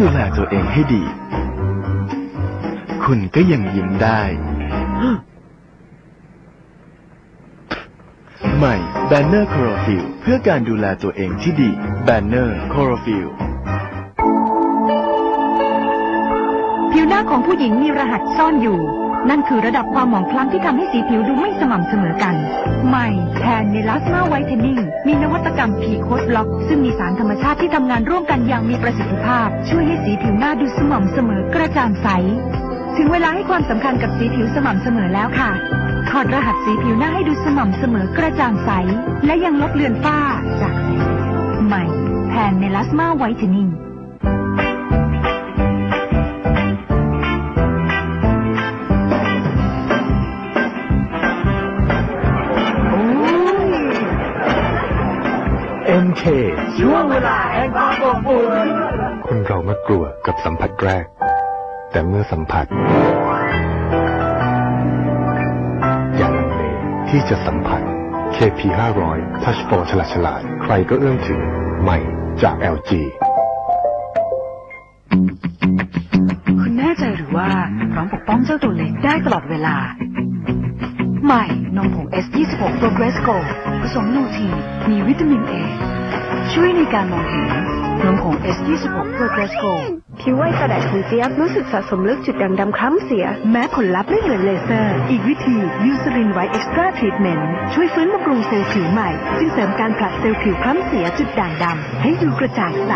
ดูแลตัวเองให้ดี คุณก็ยังยิ้มได้ ใหม่แบนเนอร์คอร์ฟิลเพื่อการดูแลตัวเองที่ดีแบนเนอร์คอร์ฟิลผิวหน้าของผู้หญิงมีรหัสซ่อนอยู่ นั่นคือระดับความหมองคล้ำที่ทำให้สีผิวดูไม่สม่ำเสมอกัน ใหม่แทนเนลาสมาไวท์เทนนิ่งมีนวัตกรรมพีโคดบล็อก ซึ่งมีสารธรรมชาติที่ทำงานร่วมกันอย่างมีประสิทธิภาพ ช่วยให้สีผิวหน้าดูสม่ำเสมอกระจ่างใส ถึงเวลาให้ความสำคัญกับสีผิวสม่ำเสมอแล้วค่ะถอดรหัสสีผิวหน้าให้ดูสม่ำเสมอกระจ่างใส และยังลดเลือนฝ้าจากใหม่แทนเนลาสมาไวท์เทนนิ่ง MK ช่วงเวลาแห่งความอบอุ่นคนเรามักกลัวกับสัมผัสแรก แต่เมื่อสัมผัส อย่าลังเลที่จะสัมผัส KP 500 Touch 4ฉลาดฉลาด ใครก็เอื้อมถึงใหม่จาก LG คุณแน่ใจหรือว่าพร้อมปกป้องเจ้าตัวเล็กได้ตลอดเวลา ใหม่ นมผง S26 Progress Go ผสมลูทีนมีวิตามิน A ช่วยในการมองเห็นนมผง S26 Progress Go ผิวไวกระดาษของเจี๊ยบรู้สึกสะสมลึกจุดด่างดำคล้ำเสีย แม้ผลลัพธ์ไม่เหมือนเลเซอร์ อีกวิธี Eucerin White Extra Treatment ช่วยฟื้นบำรุงเซลล์ผิวใหม่ซึ่งเสริมการผลัดเซลล์ผิวคล้ำเสียจุดด่างดำให้ดูกระจ่างใส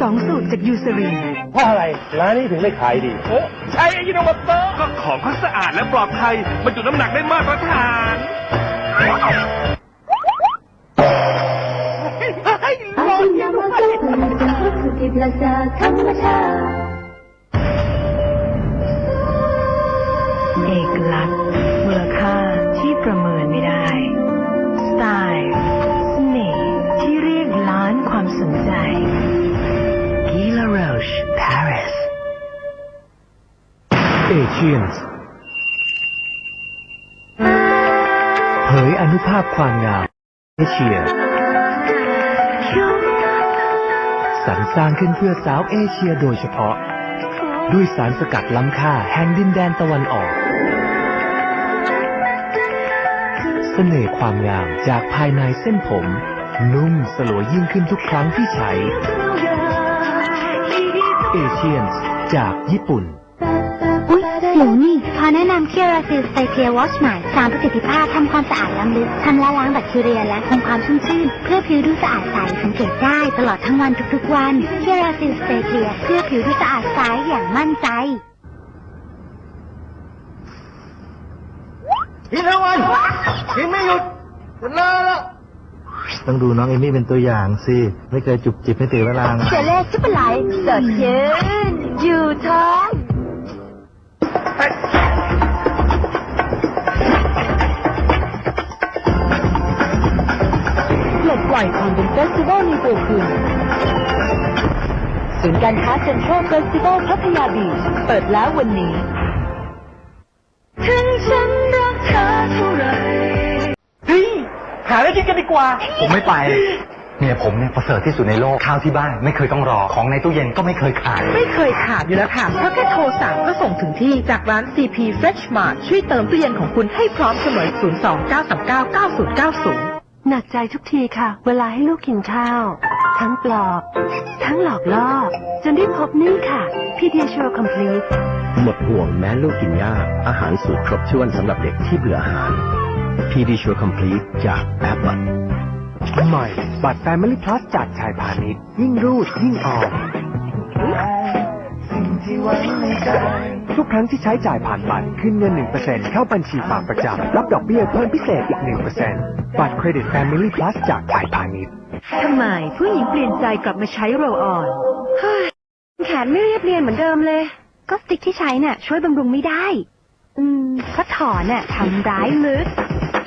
สองสูตรจาก Eucerin เพราะอะไรร้านนี้ถึงได้ขายดีเออใช้ยิโนวัตเตอร์ก็ของเขาสะอาดและปลอดภัยบรรจุน้ำหนักได้มาตรฐานเอกลักษณ์มูลค่าที่ประเมินไม่ได้ สไตล์เสน่ห์ที่เรียกล้านความสนใจกีลาโรชปารีส เอเชียนเผยอนุภาพความงามเอเชีย สรรสร้างขึ้นเพื่อสาวเอเชียโดยเฉพาะ ด้วยสารสกัดล้ำค่าแห่งดินแดนตะวันออกเสน่ห์ความงามจากภายในเส้นผม นุ่มสลวยยิ่งขึ้นทุกครั้งที่ใช้เอเชียนจากญี่ปุ่น หนูนี่ขอแนะนำเคียราซิลสเตเคียวอชใหม่สามประสิทธิภาพทำความสะอาดล้ำลึกทำละล้างแบคทีเรียและคงความชุ่มชื่น เพื่อผิวดูสะอาดใสสังเกตได้ตลอดทั้งวันทุกๆวันเคียราซิลสเตเคียเพื่อผิวดูสะอาดใสอย่างมั่นใจพี่ละวันยิงไม่หยุดจะลาแล้วต้องดูน้องเอมี่เป็นตัวอย่างสิ ไม่เคยจุบจิบให้ตื่นเวลางเจเล่ซุปเปอร์ไลท์สดชื่นอยู่ท้อง อยความเป็นเฟสติวัลในตัวคุณศูนย์การค้าเซ็นทรัลเฟสติวัลพัทยาบีชเปิดแล้ววันนี้ ถึงฉันรักเธอเท่าไรเฮ้ยหาอะไรกินกันดีกว่า ผมไม่ไป เมียผมเนี่ยประเสริฐที่สุดในโลกข้าวที่บ้าน ไม่เคยต้องรอของในตู้เย็นก็ไม่เคยขาด ไม่เคยขาดอยู่แล้วค่ะ เพราะแค่โทรสั่งก็ส่งถึงที่จากร้าน CP Fresh Mart ช่วยเติมตู้เย็นของคุณให้พร้อมเสมอ 029399090 หนักใจทุกทีค่ะ เวลาให้ลูกกินข้าว ทั้งปลอบ ทั้งหลอกล่อจนได้พบนี่ค่ะ Pediasure Complete หมดห่วงแม้ลูกกินยาก อาหารสูตรครบถ้วนสำหรับเด็กที่เบื่ออาหาร PD Sure Complete จากแอปบัตใหม่บัตร Family Plus จากชายพาณิชย์ยิ่งรูดยิ่งออมทุ ทุกครั้งที่ใช้จ่ายผ่านบัตรขึ้นเงิน 1%เข้าบัญชีฝากประจำรับดอกเบี้ยเพิ่มพิเศษอีก 1%บัตรเครดิต Family Plus จากไทยพาณิชย์ทำไมผู้หญิงเปลี่ยนใจกลับมาใช้โรลออนแขนไม่เรียบเรียนเหมือนเดิมเลย ก็สติ๊กที่ใช้น่ะ ช่วยบำรุงไม่ได้ อืมก็ถอนน่ะทำร้ายลึก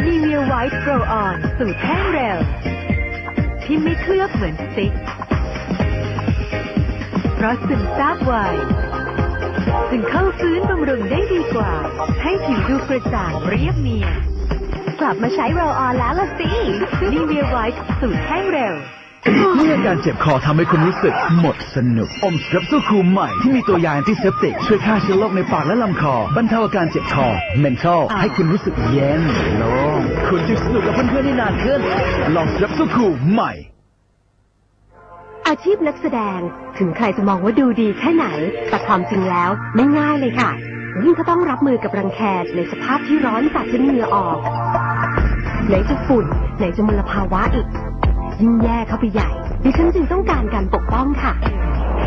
นีเวียไวท์โรลออนสูตรแห้งเร็ว ที่ไม่เคลือบเหมือนสติ๊กเพราะซึมซาบไว จึงเข้าฟื้นบำรุงได้ดีกว่า ให้ผิวดูกระจ่างเรียบเนียนกลับมาใช้โรลออนแล้วล่ะสินีเวียไวท์สูตรแห้งเร็วเมื่ออาการเจ็บคอทำให้คุณรู้สึกหมดสนุก อมสครับสู้คูลใหม่ที่มีตัวยาแอนติเซปติก ช่วยฆ่าเชื้อโรคในปากและลำคอ บรรเทาอาการเจ็บคอ เมนทอลให้คุณรู้สึกเย็นโล่งคุณจะสนุกกับเพื่อนๆได้นานขึ้น ลองสครับสู้คูลใหม่ อาชีพนักแสดงถึงใครจะมองว่าดูดีแค่ไหน แต่ความจริงแล้วไม่ง่ายเลยค่ะยิ่งก็ต้องรับมือกับรังแคในสภาพที่ร้อนจัดจนเหงื่อออก ไหนจะฝุ่น ไหนจะมลภาวะอีก ยิ่งแย่เข้าไปใหญ่ ดิฉันจึงต้องการการปกป้องค่ะ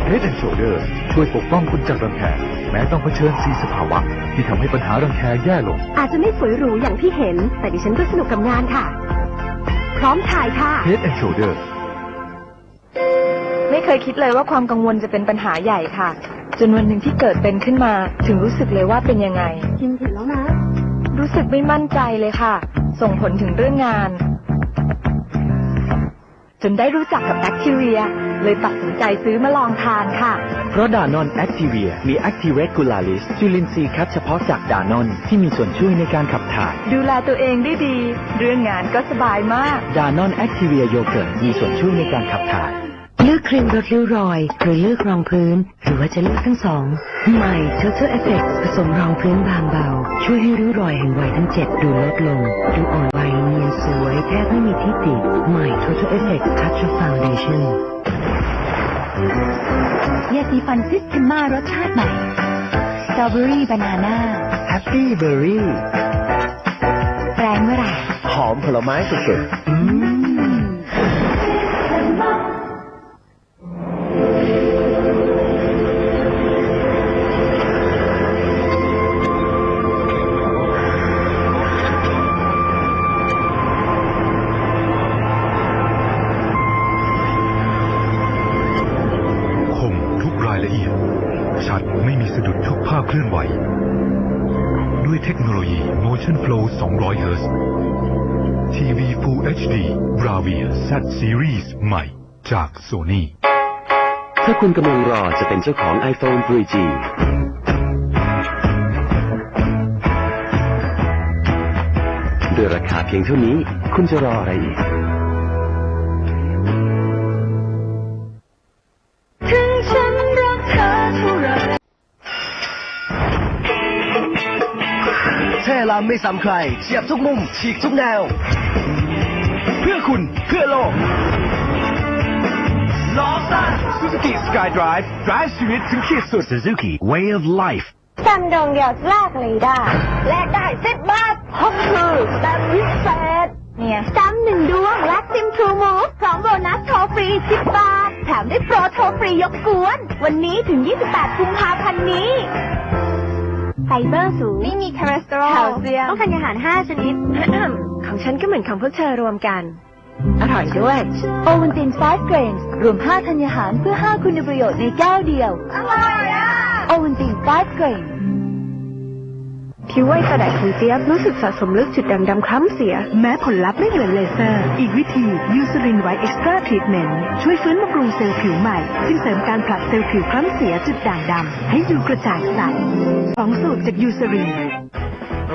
Head and Shoulder ช่วยปกป้องคุณจากรังแคแม้ต้องเผชิญสีสภาวะ ที่ทำให้ปัญหารังแคแย่ลง อาจจะไม่สวยหรูอย่างที่เห็น แต่ดิฉันก็สนุกกับงานค่ะ พร้อมถ่ายค่ะ Head and Shoulder ไม่ เคยคิดเลยว่าความกังวลจะเป็นปัญหาใหญ่ค่ะ จนวันหนึ่งที่เกิดเป็นขึ้นมา ถึงรู้สึกเลยว่าเป็นยังไง กินถึงแล้วนะ รู้สึกไม่มั่นใจเลยค่ะ ส่งผลถึงเรื่องงาน จนได้รู้จักกับแบคทีเรีย เลยตัดสินใจซื้อมาลองทานค่ะ เพราะดานอนแอคทีเวียมีแอคทีเรกูลาริสจุลินทรีย์คัดเฉพาะจากดานอนที่มีส่วนช่วยในการขับถ่าย ดูแลตัวเองได้ดี เรื่องงานก็สบายมาก ดานอนแอคทีเวียโยเกิร์ตมีส่วนช่วยในการขับถ่ายเลือก ครีมลดริ้วรอย หรือเลือกรองพื้น หรือว่าจะเลือกทั้งสอง ใหม่ Total Effect ผสมรองพื้นบางเบา ช่วยให้ริ้วรอยแห่งวัยทั้งเจ็ดดูลดลง ดูอ่อนวัยเนียนสวยแทบไม่มีที่ติใหม่ Total Effect Touch Foundation ยาสีฟันซิสเทมารสชาติใหม่สตรอเบอรี่บานาน่า Happy Berry แปรงเมื่อไหร่หอมผลไม้สุดๆ ด้วยเทคโนโลยี Motion Flow 200 Hz TV Full HD Bravia Z Series ใหม่จาก Sony ถ้าคุณกำลังรอจะเป็นเจ้าของ iPhone 3G ด้วยราคาเพียงเท่านี้ คุณจะรออะไรอีก ลามไม่ซ้ำใครเฉียบทุกมุม ฉีกทุกแนว เพื่อคุณเพื่อโลกลอสัน Suzuki Sky Drive drive ชีวิตถึงขีดสุด Suzuki Way of Life จำดวงเดียวแลกเลยได้ แลกได้สิบบาทพบคือแต้มพิเศษเนี่ยจำหนึ่งดวงแลกซิมทรูมูฟพร้อมโบนัสโทรฟรีสิบบาท แถมได้โปรโทรฟรียกกวน วันนี้ถึง 28 กุมภาพันธ์นี้ ไฟเบอร์สูง ไม่มีคอเลสเตอรอลแคลเซียมต้องทานอาหาร 5 ชนิด ของฉันก็เหมือนของพวกเธอรวมกัน อร่อยด้วย โอวัลติน5เกรนรวม 5 ธัญญาหารเพื่อ 5 คุณประโยชน์ในแก้วเดียว อร่อยอะ โอวัลติน5เกรนผิวไวกระดาษของเจี๊ยบรู้สึกสะสมลึกจุดด่างดำคล้ำเสีย แม้ผลลัพธ์ไม่เหมือนเลเซอร์ อีกวิธียูซ r รินไวท์เอ็กซ์ตร้าทรีทเมนต์ช่วยฟื้นบำรุงเซลล์ผิวใหม่ซึ่งเสริมการผลัดเซลล์ผิวคล้ำเสียจุดด่างดำให้ดูกระจ่างใสสองสูตรจากยูซ r ริน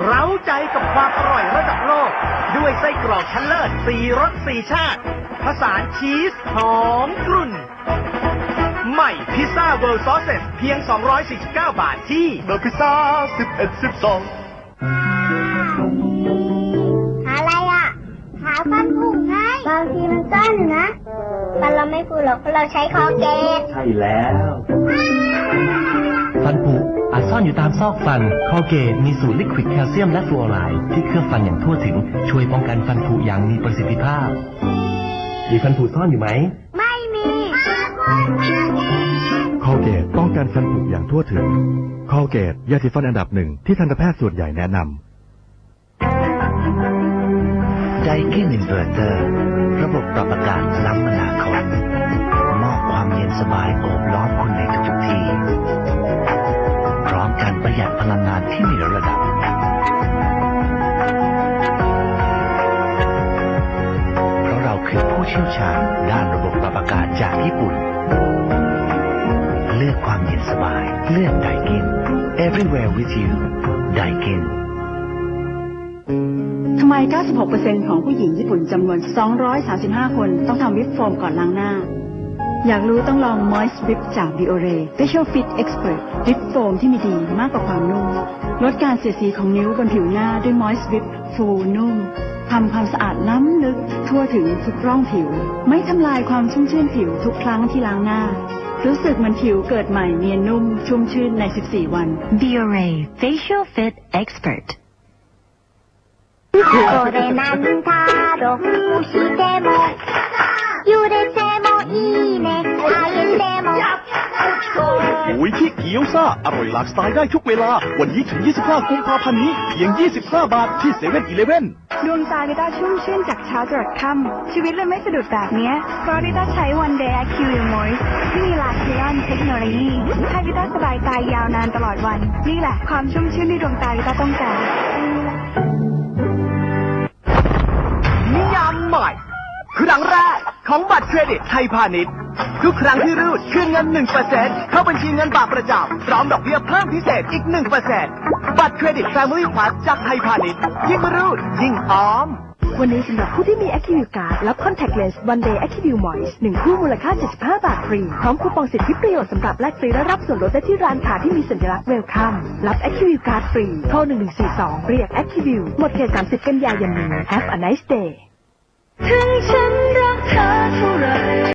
เร้าใจกับความอร่อยระดับโลก ด้วยไส้กรอกชั้นเลิศสี่รสสี่ชาติผสานชีสหอมกรุ่น ใหม่พิซซ่าเวิลด์ซอสเซสเพียง 249 บาทที่เดอะพิซซ่า11 12หาอะไรอะ หาฟันผุไงบางทีมันสั้นนะฟันเราไม่ผุหรอกเพราะเราใช้คอเกตใช่แล้ว ฟันผุอาจซ่อนอยู่ตามซอกฟันคอเกตมีสูตรลิควิดแคลเซียมและฟลูออไรด์ที่เคลือบฟันอย่างทั่วถึง ช่วยป้องกันฟันผุอย่างมีประสิทธิภาพ มีฟันผุซ่อนอยู่ไหมไม่มี คอลเกตป้องกันฟันผุอย่างทั่วถึงคอลเกตยาสีฟันอันดับหนึ่งที่ทันตแพทย์ส่วนใหญ่แนะนำไดกินอินเวอร์เตอร์ ระบบปรับอากาศล้ำอนาคตมอบความเย็นสบายโอบล้อมคุณในทุกที่ พร้อมการประหยัดพลังงานที่มีระดับ เชี่ยวชาญด้านระบบปรับอากาศจากญี่ปุ่น เลือกความเย็นสบาย เลือกไดกิน everywhere with you ไดกินทำไม 96%ของผู้หญิงญี่ปุ่นจำนวน 235 คนต้องทำวิปโฟมก่อนล้างหน้า อยากรู้ต้องลอง Moist Whip จาก Biore Facial Fit Expert วิปโฟมที่มีดีมากกว่าความนุ่ม ลดการเสียดสีของนิ้วบนผิวหน้าด้วย Moist Whip ฟูนุ่ม ทำความสะอาดล้ำลึกทั่วถึงทุกร่องผิว ไม่ทำลายความชุ่มชื่นผิวทุกครั้งที่ล้างหน้า รู้สึกเหมือนผิวเกิดใหม่เนียนนุ่ม ชุ่มชื่นใน 14 วัน Biore Facial Fit Expert これなんだろうしても揺れてもいいねあげても ปุ๋ยที่เกี๊ยวซ่า อร่อยหลากสไตล์ได้ทุกเวลา วันนี้ถึง 25 กุมภาพันธ์นี้ เพียง 25 บาทที่เซเว่นอีเลฟเว่นดวงตาลิต้าชุ่มชื่นจากเช้าจรดค่ำชีวิตเลยไม่สะดุดแบบเนี้ยเพราะลิต้าใช้ One Day Active Moist ที่มีลาคิออนเทคโนโลยีให้ลิต้าสบายตายาวนานตลอดวัน นี่แหละความชุ่มชื่นที่ดวงตาลิต้าต้องการนิยามใหม่ครั้งแรก ของบัตรเครดิตไทยพาณิชย์ ทุกครั้งที่รูดคืนเงิน 1%เข้าบัญชีเงินฝากประจำพร้อมดอกเบี้ยเพิ่มพิเศษอีก 1%บัตรเครดิต Family Plus จากไทยพาณิชย์ยิ่งรูดยิ่งออมวันนี้สำหรับผู้ที่มี Active Card และ Contact Lens One Day Active Moist หนึ่งคู่มูลค่า 75 บาทฟรี พร้อมคูปองสิทธิประโยชน์สำหรับแลกฟรีและรับส่วนลดได้ที่ร้านค้าที่มีสัญลักษณ์ Welcome รับ Active Card ฟรี โทร 1142 เรียก Active หมดเขต 30 กันยายนนี้ Have a nice day ถึงฉันรักเธอเท่าไร